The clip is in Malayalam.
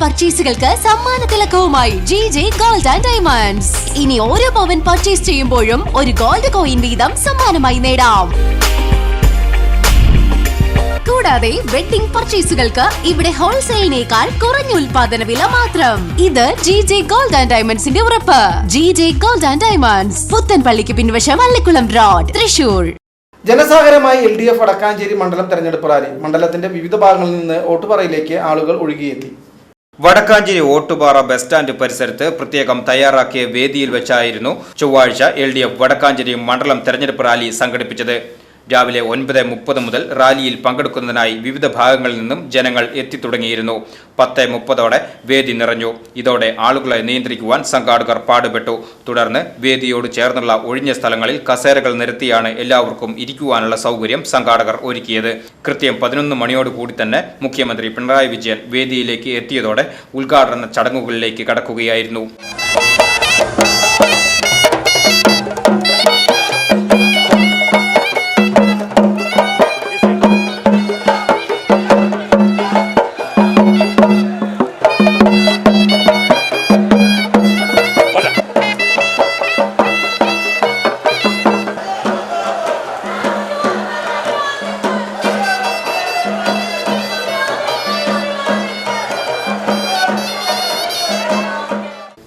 പർച്ചേസുകൾക്ക് സമ്മാന തിലക്കവുമായി G J gold and diamonds ഇനി ഓരോ പവൻ പർച്ചേസ് ചെയ്യുമ്പോഴും ഒരു ഗോൾഡ് കോയിൻ വീതം സമ്മാനമായി നേടാം. കൂടാതെ വെഡിംഗ് പർച്ചേസുകൾക്ക് ഇവിടെ ഹോൾസെയിലിനേക്കാൾ കുറഞ്ഞ ഉൽപാദന വില മാത്രം. ഇത് ജി ജെ ഗോൾഡ് ആൻഡ് ഡയമണ്ട്സിന്റെ ഉറപ്പ്. G J gold and diamonds പുത്തൻപള്ളിക്ക് പിൻവശം അള്ളിക്കുളം റോഡ് തൃശൂർ. ജനസാഗരമായി എൽ ഡി എഫ് വടക്കാഞ്ചേരി മണ്ഡലം തെരഞ്ഞെടുപ്പ് റാലി. മണ്ഡലത്തിന്റെ വിവിധ ഭാഗങ്ങളിൽ നിന്ന് ഓട്ടുപറയിലേക്ക് ആളുകൾ ഒഴുകിയെത്തി. വടക്കാഞ്ചേരി ഓട്ടുപാറ ബസ് സ്റ്റാൻഡ് പരിസരത്ത് പ്രത്യേകം തയ്യാറാക്കിയ വേദിയിൽ വെച്ചായിരുന്നു ചൊവ്വാഴ്ച എൽ ഡി എഫ് വടക്കാഞ്ചേരി മണ്ഡലം തെരഞ്ഞെടുപ്പ് റാലി സംഘടിപ്പിച്ചത്. രാവിലെ ഒൻപത് മുപ്പത് മുതൽ റാലിയിൽ പങ്കെടുക്കുന്നതിനായി വിവിധ ഭാഗങ്ങളിൽ നിന്നും ജനങ്ങൾ എത്തിത്തുടങ്ങിയിരുന്നു. പത്ത് മുപ്പതോടെ വേദി നിറഞ്ഞു. ഇതോടെ ആളുകളെ നിയന്ത്രിക്കുവാൻ സംഘാടകർ പാടുപെട്ടു. തുടർന്ന് വേദിയോട് ചേർന്നുള്ള ഒഴിഞ്ഞ സ്ഥലങ്ങളിൽ കസേരകൾ നിരത്തിയാണ് എല്ലാവർക്കും ഇരിക്കുവാനുള്ള സൗകര്യം സംഘാടകർ ഒരുക്കിയത്. കൃത്യം പതിനൊന്ന് മണിയോട് കൂടി തന്നെ മുഖ്യമന്ത്രി പിണറായി വിജയൻ വേദിയിലേക്ക് എത്തിയതോടെ ഉദ്ഘാടന ചടങ്ങുകളിലേക്ക് കടക്കുകയായിരുന്നു.